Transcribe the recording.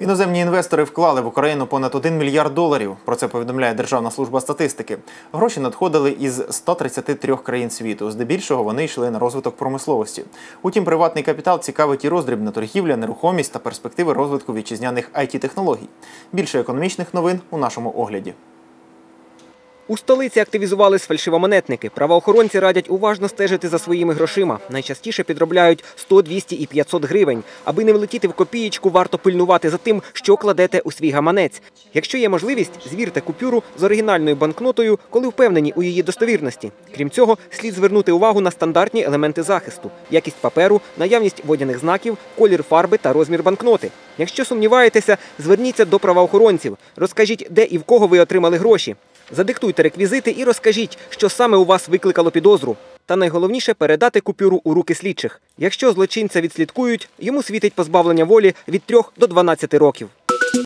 Іноземні інвестори вклали в Україну понад 1 мільярд доларів. Про це повідомляє Державна служба статистики. Гроші надходили із 133 країн світу. Здебільшого вони йшли на розвиток промисловості. Утім, приватний капітал цікавить і роздрібна торгівля, нерухомість та перспективи розвитку вітчизняних it технологій Більше економічних новин у нашому огляді. У столиці активізувались фальшивомонетники. Правоохоронці радять уважно стежити за своїми грошима. Найчастіше підробляють 100, 200 і 500 гривень. Аби не влетіти в копієчку, варто пильнувати за тим, що кладете у свій гаманець. Якщо є можливість, звірте купюру з оригінальною банкнотою, коли впевнені у її достовірності. Крім цього, слід звернути увагу на стандартні елементи захисту: якість паперу, наявність водяних знаків, колір фарби та розмір банкноти. Якщо сумніваєтеся, зверніться до правоохоронців. Розкажіть, де і в кого ви отримали гроші. Задиктуйте реквізити і розкажіть, що саме у вас викликало підозру. Та найголовніше передати купюру у руки слідчих. Якщо злочинця відслідкують, йому світить позбавлення волі від 3 до 12 років.